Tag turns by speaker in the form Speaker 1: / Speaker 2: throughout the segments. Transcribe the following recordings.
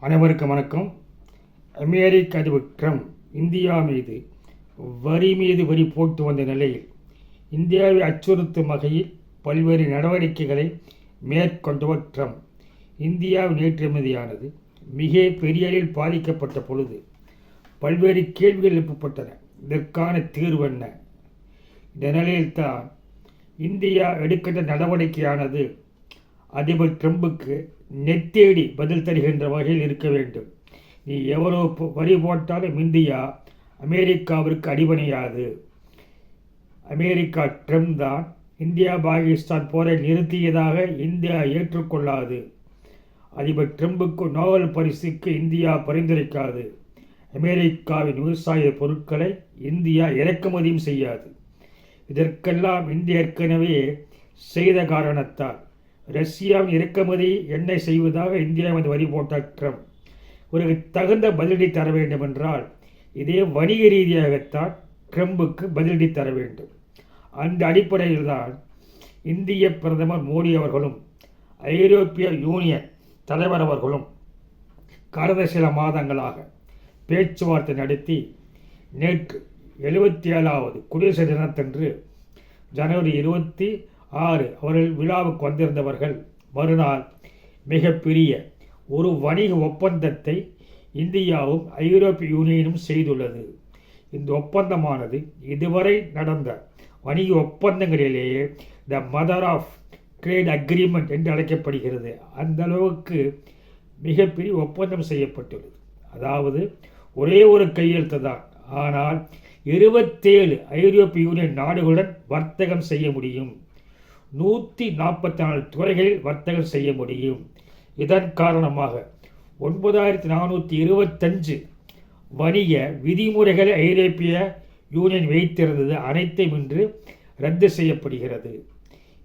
Speaker 1: அனைவருக்கும் வணக்கம். அமெரிக்க அதிபர் ட்ரம்ப் இந்தியா மீது வரி மீது வரி போட்டு வந்த நிலையில் இந்தியாவை அச்சுறுத்தும் வகையில் பல்வேறு நடவடிக்கைகளை மேற்கொண்டவர் ட்ரம்ப். இந்தியாவின் ஏற்றுமதியானது மிக பெரிய அளவில் பாதிக்கப்பட்ட பொழுது பல்வேறு கேள்விகள் எழுப்பப்பட்டன. இதற்கான தீர்வு என்ன? இந்த நிலையில்தான் இந்தியா எடுக்கின்ற நடவடிக்கையானது அதிபர் ட்ரம்புக்கு நெத்தேடி பதில் தருகின்ற வகையில் இருக்க வேண்டும். நீ எவ்வளவு வரி போட்டாலும் இந்தியா அமெரிக்காவிற்கு அடிபணியாது. அமெரிக்கா ட்ரம்ப் தான் இந்தியா பாகிஸ்தான் போரை நிறுத்தியதாக இந்தியா ஏற்றுக்கொள்ளாது. அதிபர் ட்ரம்புக்கு நோபல் பரிசுக்கு இந்தியா பரிந்துரைக்காது. அமெரிக்காவின் விவசாய பொருட்களை இந்தியா இறக்குமதியும் செய்யாது. இதற்கெல்லாம் இந்தியா ஏற்கனவே செய்த காரணத்தால் ரஷ்யாவின் இறக்குமதி எண்ணெய் செய்வதாக இந்தியா வந்து வரி போட்ட ட்ரம்ப். ஒரு தகுந்த பதிலடி தர வேண்டும் என்றால் இதே வணிக ரீதியாகத்தான் ட்ரம்புக்கு பதிலடி தர வேண்டும். அந்த அடிப்படையில் தான் இந்திய பிரதமர் மோடி அவர்களும் ஐரோப்பிய யூனியன் தலைவர் அவர்களும் கடந்த சில மாதங்களாக பேச்சுவார்த்தை நடத்தி நேற்று எழுபத்தி ஏழாவது குடியரசு தினத்தன்று ஜனவரி இருபத்தி ஆறு அவர்கள் விழாவுக்கு வந்திருந்தவர்கள். மறுநாள் மிகப்பெரிய ஒரு வணிக ஒப்பந்தத்தை இந்தியாவும் ஐரோப்பிய யூனியனும் செய்துள்ளது. இந்த ஒப்பந்தமானது இதுவரை நடந்த வணிக ஒப்பந்தங்களிலேயே the mother of trade agreement என்று அழைக்கப்படுகிறது. அந்த அளவுக்கு மிகப்பெரிய ஒப்பந்தம் செய்யப்பட்டுள்ளது. அதாவது ஒரே ஒரு கையெழுத்து தான். ஆனால் இருபத்தேழு ஐரோப்பிய யூனியன் நாடுகளுடன் வர்த்தகம் செய்ய முடியும். நூற்றி நாற்பத்தி நாலு துறைகளில் வர்த்தகம் செய்ய முடியும். இதன் காரணமாக ஒன்பதாயிரத்தி நானூற்றி இருபத்தஞ்சு வணிக விதிமுறைகளை ஐரோப்பிய யூனியன் வைத்திருந்தது அனைத்தும் இன்று ரத்து செய்யப்படுகிறது.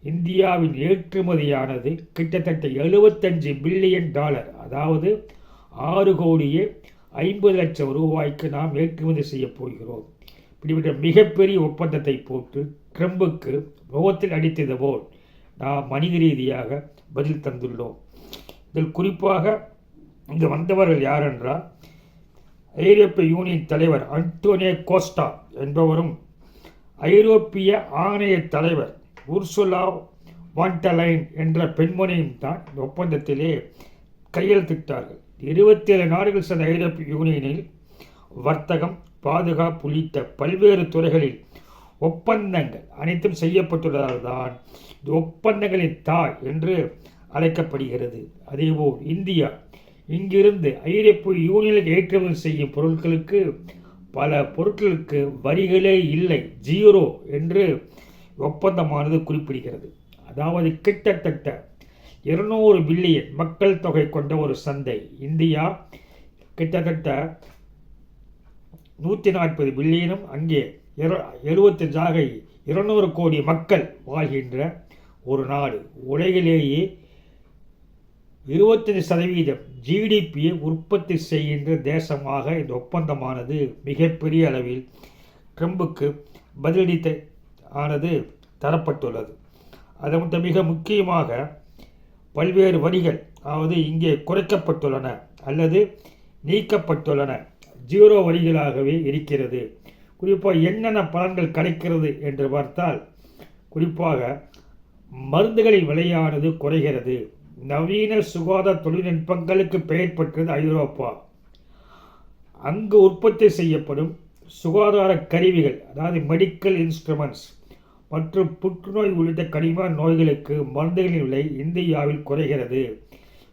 Speaker 1: இந்தியாவின் ஏற்றுமதியானது கிட்டத்தட்ட எழுபத்தஞ்சு பில்லியன் டாலர் அதாவது ஆறு கோடியே ஐம்பது லட்சம் ரூபாய்க்கு நாம் ஏற்றுமதி செய்யப் போகிறோம். இப்படிப்பட்ட மிகப்பெரிய ஒப்பந்தத்தை போட்டு ட்ரம்புக்கு முகத்தில் அடித்தது போல் நாம் வணிக ரீதியாக பதில் தந்துள்ளோம். இதில் குறிப்பாக இங்கு வந்தவர்கள் யாரென்றால் ஐரோப்பிய யூனியன் தலைவர் அன்டோனியோ கோஸ்டா என்பவரும் ஐரோப்பிய ஆணைய தலைவர் உர்சுலா வாண்டலைன் என்ற பெண்மணியும் தான் இந்த ஒப்பந்தத்திலே கையெழுத்திட்டார்கள். இருபத்தி ஏழு நாடுகள் சேர்ந்த ஐரோப்பிய யூனியனில் வர்த்தகம் பாதுகாப்பு உள்ளிட்ட பல்வேறு துறைகளில் ஒப்பந்தங்கள் அனைத்தும் செய்யப்பட்டுள்ளதால் தான் இந்த ஒப்பந்தங்களின் தாய் என்று அழைக்கப்படுகிறது. அதேபோல் இந்தியா இங்கிருந்து ஐரோப்பிய யூனியனுக்கு ஏற்றுமதி செய்யும் பொருட்களுக்கு பல பொருட்களுக்கு வரிகளே இல்லை ஜீரோ என்று ஒப்பந்தமானது குறிப்பிடுகிறது. அதாவது கிட்டத்தட்ட இருநூறு பில்லியன் மக்கள் தொகை கொண்ட ஒரு சந்தை. இந்தியா கிட்டத்தட்ட நூற்றி நாற்பது பில்லியனும் அங்கே எழுபத்தஞ்சாக இருநூறு கோடி மக்கள் வாழ்கின்ற ஒரு நாடு. உலகிலேயே இருபத்தஞ்சு சதவீதம் ஜிடிபியை உற்பத்தி செய்கின்ற தேசமாக இந்த ஒப்பந்தமானது மிகப்பெரிய அளவில் ட்ரம்புக்கு பதிலடி ஆனது தரப்பட்டுள்ளது. அதை மட்டும் மிக முக்கியமாக பல்வேறு வரிகள் அதாவது இங்கே குறைக்கப்பட்டுள்ளன அல்லது நீக்கப்பட்டுள்ளன ஜீரோ வரிகளாகவே இருக்கிறது. குறிப்பாக என்னென்ன பலன்கள் கிடைக்கிறது என்று பார்த்தால் குறிப்பாக மருந்துகளின் விலையானது குறைகிறது. நவீன சுகாதார தொழில்நுட்பங்களுக்கு பெயர் பெற்றது ஐரோப்பா. அங்கு உற்பத்தி செய்யப்படும் சுகாதார கருவிகள் அதாவது மெடிக்கல் இன்ஸ்ட்ருமெண்ட்ஸ் மற்றும் புற்றுநோய் உள்ளிட்ட கனிம நோய்களுக்கு மருந்துகளின் விலை இந்தியாவில் குறைகிறது.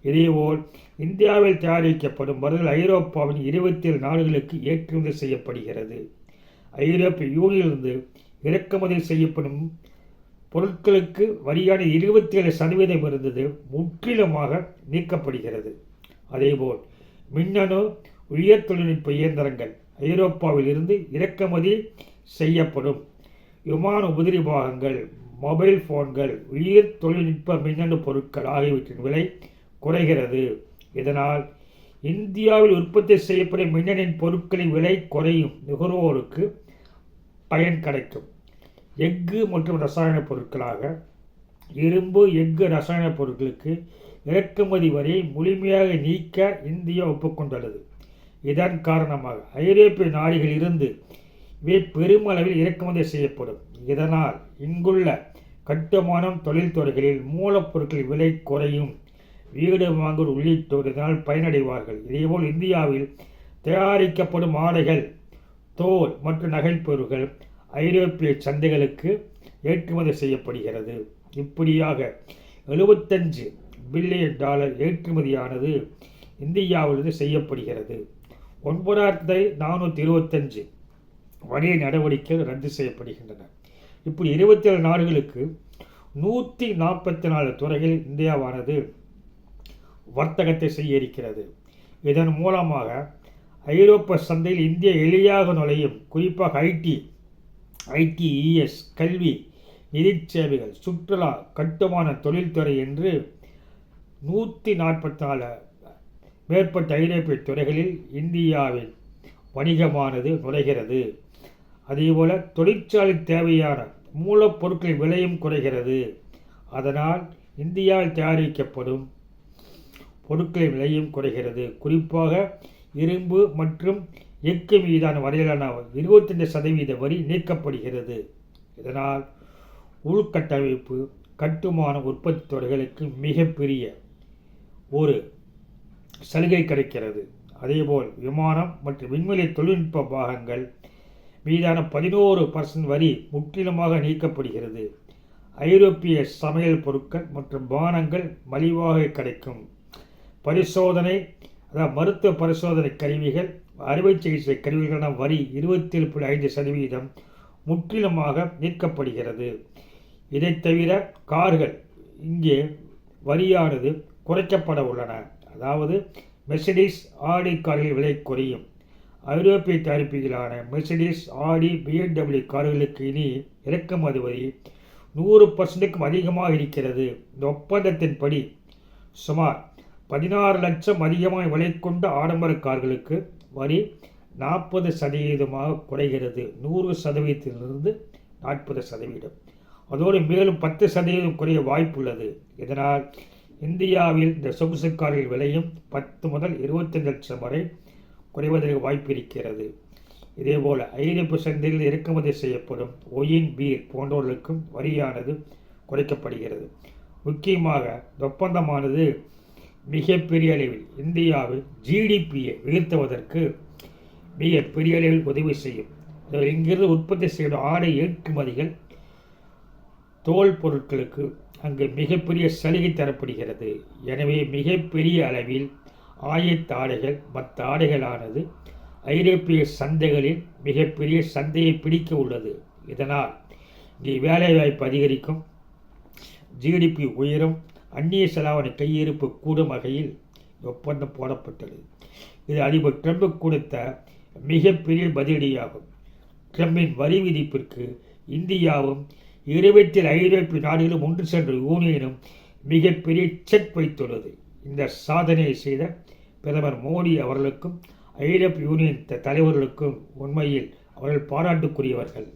Speaker 1: இதேபோல் இந்தியாவில் தயாரிக்கப்படும் மருந்துகள் ஐரோப்பாவின் இருபத்தி ஏழு நாடுகளுக்கு ஏற்றுமதி செய்யப்படுகிறது. ஐரோப்பிய யூனியனிலிருந்து இறக்குமதி செய்யப்படும் பொருட்களுக்கு வரியான இருபத்தி ஏழு சதவீதம் இருந்தது முற்றிலுமாக நீக்கப்படுகிறது. அதேபோல் மின்னணு உயர் தொழில்நுட்ப இயந்திரங்கள் ஐரோப்பாவில் இருந்து இறக்குமதி செய்யப்படும் விமான உதிரி பாகங்கள் மொபைல் போன்கள் உயிர் தொழில்நுட்ப மின்னணு பொருட்கள் ஆகியவற்றின் விலை குறைகிறது. இதனால் இந்தியாவில் உற்பத்தி செய்யப்படும் மின்னணின் பொருட்களின் விலை குறையும் நுகர்வோருக்கு பயன் கிடைக்கும். எஃகு மற்றும் ரசாயன பொருட்களாக இரும்பு எஃகு ரசாயன பொருட்களுக்கு இறக்குமதி வரை முழுமையாக நீக்க இந்தியா ஒப்புக்கொண்டுள்ளது. இதன் காரணமாக ஐரோப்பிய நாடுகளில் இருந்து இவை பெருமளவில் இறக்குமதி செய்யப்படும். இதனால் இங்குள்ள கட்டுமானம் தொழில்துறைகளில் மூலப்பொருட்கள் விலை குறையும். வீடு வாங்குவோர் உள்ளிட்டோரினால் பயனடைவார்கள். இதேபோல் இந்தியாவில் தயாரிக்கப்படும் ஆடைகள் தோல் மற்றும் நகைப்பொருட்கள் ஐரோப்பிய சந்தைகளுக்கு ஏற்றுமதி செய்யப்படுகிறது. இப்படியாக எழுபத்தஞ்சு பில்லியன் டாலர் ஏற்றுமதியானது இந்தியாவிலிருந்து செய்யப்படுகிறது. ஒன்பதாயிரத்தி நானூற்றி இருபத்தஞ்சு வணிக நடவடிக்கைகள் ரத்து செய்யப்படுகின்றன. இப்படி இருபத்தி ஏழு நாடுகளுக்கு நூற்றி நாற்பத்தி நாலு துறைகளில் இந்தியாவானது வர்த்தகத்தை செய்ய இருக்கிறது இதன் மூலமாக ஐரோப்பிய சந்தையில் இந்தியா எளியாக நுழையும். குறிப்பாக ஐடி ஐடிஇஎஸ் கல்வி நிதி சேவைகள் சுற்றுலா கட்டுமான தொழில்துறை என்று நூற்றி நாற்பத்தி நாலு மேற்பட்ட ஐரோப்பிய துறைகளில் இந்தியாவின் வணிகமானது நுழைகிறது. அதேபோல தொழிற்சாலை தேவையான மூலப்பொருட்களின் விலையும் குறைகிறது. அதனால் இந்தியாவில் தயாரிக்கப்படும் பொருட்களின் விலையும் குறைகிறது. குறிப்பாக இரும்பு மற்றும் எஃகு மீதான வரையிலான இருபத்தஞ்சு சதவீத வரி நீக்கப்படுகிறது. இதனால் உள்கட்டமைப்பு கட்டுமான உற்பத்தி துறைகளுக்கு மிகப்பெரிய ஒரு சலுகை கிடைக்கிறது. அதேபோல் விமானம் மற்றும் விண்வெளி தொழில்நுட்ப பாகங்கள் மீதான பதினோரு பர்சன்ட் வரி முற்றிலுமாக நீக்கப்படுகிறது. ஐரோப்பிய சமையல் பொருட்கள் மற்றும் பானங்கள் மலிவாக கிடைக்கும். பரிசோதனை அதாவது மருத்துவ பரிசோதனை கருவிகள் அறுவை சிகிச்சை கருவிகளான வரி இருபத்தி ஏழு புள்ளி ஐந்து சதவீதம் முற்றிலுமாக நீக்கப்படுகிறது இதை தவிர கார்கள் இங்கே வரியானது குறைக்கப்பட உள்ளன. அதாவது மெர்சிடிஸ் ஆடி கார்கள் விலை குறையும். ஐரோப்பிய தயாரிப்புகளான மெர்சிடிஸ் ஆடி பிஎன்டபிள்யூ கார்களுக்கு இனி இறக்குமதி வரி நூறு பர்சன்ட்டுக்கும் அதிகமாக இருக்கிறது. இந்த ஒப்பந்தத்தின்படி சுமார் பதினாறு லட்சம் அதிகமாக விலை கொண்ட ஆடம்பர கார்களுக்கு வரி நாற்பது சதவீதமாக குறைகிறது. நூறு சதவீதத்திலிருந்து நாற்பது சதவீதம். அதோடு மேலும் பத்து சதவீதம் குறைய வாய்ப்புள்ளது. இதனால் இந்தியாவில் இந்த சொகுசு கார்கள் விலையும் பத்து முதல் இருபத்தஞ்சு லட்சம் வரை குறைவதற்கு வாய்ப்பு இருக்கிறது. இதேபோல் ஐநூறு சந்தையில் இறக்குமதி செய்யப்படும் ஒயின் பீர் போன்றவர்களுக்கும் வரியானது குறைக்கப்படுகிறது. முக்கியமாக ஒப்பந்தமானது மிகப்பெரிய அளவில் இந்தியாவில் ஜிடிபியை உயர்த்துவதற்கு மிகப்பெரிய அளவில் உதவி செய்யும். இங்கிருந்து உற்பத்தி செய்யும் ஆடை ஏற்றுமதிகள் தோல் பொருட்களுக்கு அங்கு மிகப்பெரிய சலுகை தரப்படுகிறது. எனவே மிகப்பெரிய அளவில் ஆயத்த ஆடைகள் மற்ற ஆடைகளானது ஐரோப்பிய சந்தைகளில் மிகப்பெரிய சந்தையை பிடிக்க உள்ளது. இதனால் இங்கே வேலைவாய்ப்பு அதிகரிக்கும் ஜிடிபி உயரும் அந்நிய செலாவணி கையிருப்பு கூடும் வகையில் ஒப்பந்தம் போடப்பட்டது. இது அதிபர் ட்ரம்ப் கொடுத்த மிகப்பெரிய பதிலடியாகும். ட்ரம்பின் வரி விதிப்பிற்கு இந்தியாவும் இருபத்தி ஐரோப்பிய நாடுகளும் ஒன்று சென்ற யூனியனும் மிகப்பெரிய செக் வைத்துள்ளது. இந்த சாதனையை செய்த பிரதமர் மோடி அவர்களுக்கும் ஐரோப்பிய யூனியன் தலைவர்களுக்கும் உண்மையில் அவர்கள் பாராட்டுக்குரியவர்கள்.